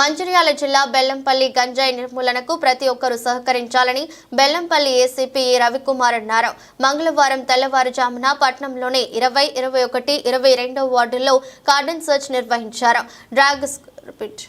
మంచిర్యాల జిల్లా బెల్లంపల్లి గంజాయి నిర్మూలనకు ప్రతి ఒక్కరూ సహకరించాలని బెల్లంపల్లి ఏసీపీ రవికుమార్ అన్నారు. మంగళవారం తెల్లవారుజామున పట్నంలోని ఇరవై ఇరవై ఒకటి ఇరవై రెండో వార్డుల్లో కార్డన్ సెర్చ్ నిర్వహించారు. డ్రాగ్ రిపీట్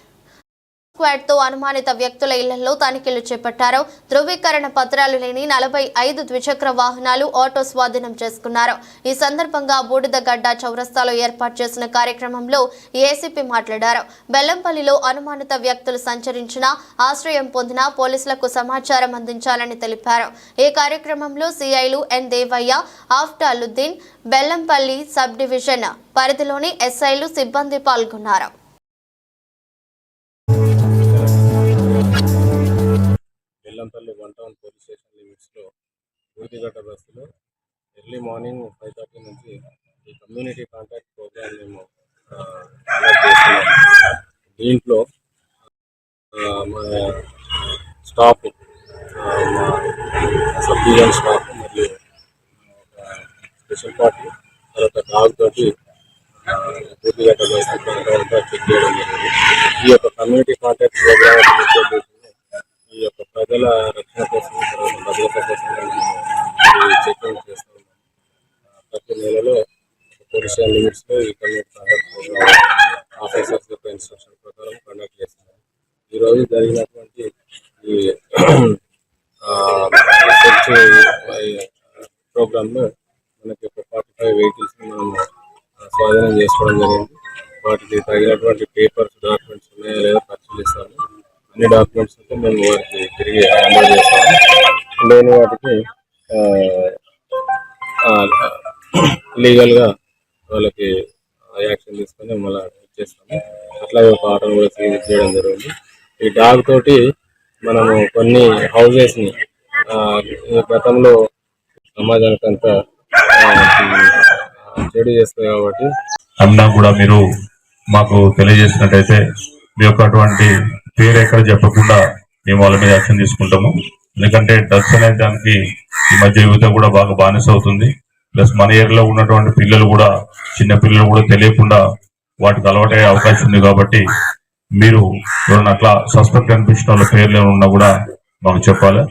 స్క్వాడ్తో అనుమానిత వ్యక్తుల ఇళ్ళలో తనిఖీలు చేపట్టారు. ధృవీకరణ పత్రాలు లేని నలభై ఐదు ద్విచక్ర వాహనాలు ఆటో స్వాధీనం చేసుకున్నారు. ఈ సందర్భంగా బూడిదగడ్డ చౌరస్తాలో ఏర్పాటు చేసిన కార్యక్రమంలో ఏసీపీ మాట్లాడారు. బెల్లంపల్లిలో అనుమానిత వ్యక్తులు సంచరించిన ఆశ్రయం పొందిన పోలీసులకు సమాచారం అందించాలని తెలిపారు. ఈ కార్యక్రమంలో సిఐలు N Devaiah Aftaluddin Bellampalli sub division పరిధిలోని ఎస్ఐలు సిబ్బంది పాల్గొన్నారు. వన్ టౌన్ పోలీస్ స్టేషన్ లిమిట్స్లో బూర్దిగడ్డ బస్సులో ఎర్లీ మార్నింగ్ ఫైవ్ థర్టీ నుంచి ఈ కమ్యూనిటీ కాంటాక్ట్ ప్రోగ్రామ్ మేము ఆ, కండక్ట్ చేస్తున్నాము దీంట్లో ఆ, మా స్టాఫ్ ఆ, మా సబ్ డివిజన్ స్టాఫ్ మరియు ఆ, స్పెషల్ పార్టీ తర్వాత డాగ్ తోటి ఆ, బూర్దిగడ్డ బస్సు అంతా చెక్ చేయడం జరిగింది. ఈ యొక్క కమ్యూనిటీ కాంటాక్ట్ ప్రోగ్రామ్ ముఖ్య ఉద్దేశం ఈ యొక్క రక్షణ కోసం తర్వాత భద్రత కోసం మేము చేస్తూ. ఉన్నాం ప్రతి నెలలో పోలీస్ లిమిట్స్లో ఈ కమ్యూనిటీ కాంటాక్ట్ ప్రోగ్రామ్ ఆఫీసర్స్ యొక్క ఇన్స్ట్రక్షన్ ప్రకారం కండక్ట్ చేస్తున్నాం. ఈ రోజు జరిగినటువంటి ఈ ప్రోగ్రామ్లో మనకి ఒక ఫార్టీ ఫైవ్ వెహికల్స్ మనం స్వాధీనం చేసుకోవడం జరిగింది. వాటికి తగినటువంటి పేపర్స్ డాక్యుమెంట్స్ ఉన్నాయా లేదా పరిశీలిస్తాము. అన్ని డాక్యుమెంట్స్ అయితే మేము వారికి తిరిగి హ్యాండ్ చేస్తాము. లేని వాటికి లీగల్గా వాళ్ళకి యాక్షన్ తీసుకొని మళ్ళీ ఇచ్చేస్తాము. అట్లాగే ఒక ఆటోను కూడా సీజ్ చేయడం జరిగింది. ఈ డాగ్ తోటి మనము కొన్ని హౌజెస్ని గతంలో సమాజానికి అంతా చెడు చేస్తాయి కాబట్టి అన్నా కూడా మీరు మాకు తెలియజేసినట్టయితే మీ యొక్క అటువంటి పేరు ఎక్కడ చెప్పకుండా మేము వాళ్ళ మీద యాక్షన్ తీసుకుంటాము. ఎందుకంటే డ్రగ్స్ అనే దానికి ఈ మధ్య యువత కూడా బాగా బానిస అవుతుంది. ప్లస్ మన ఏరియాలో ఉన్నటువంటి పిల్లలు కూడా చిన్న పిల్లలు కూడా తెలియకుండా వాటికి అలవాటయ్యే అవకాశం ఉంది కాబట్టి మీరు ఎవరైనా అట్లా సస్పెక్ట్ అనిపించిన వాళ్ళ పేర్లు ఏమైనా ఉన్నా కూడా మాకు చెప్పాలి?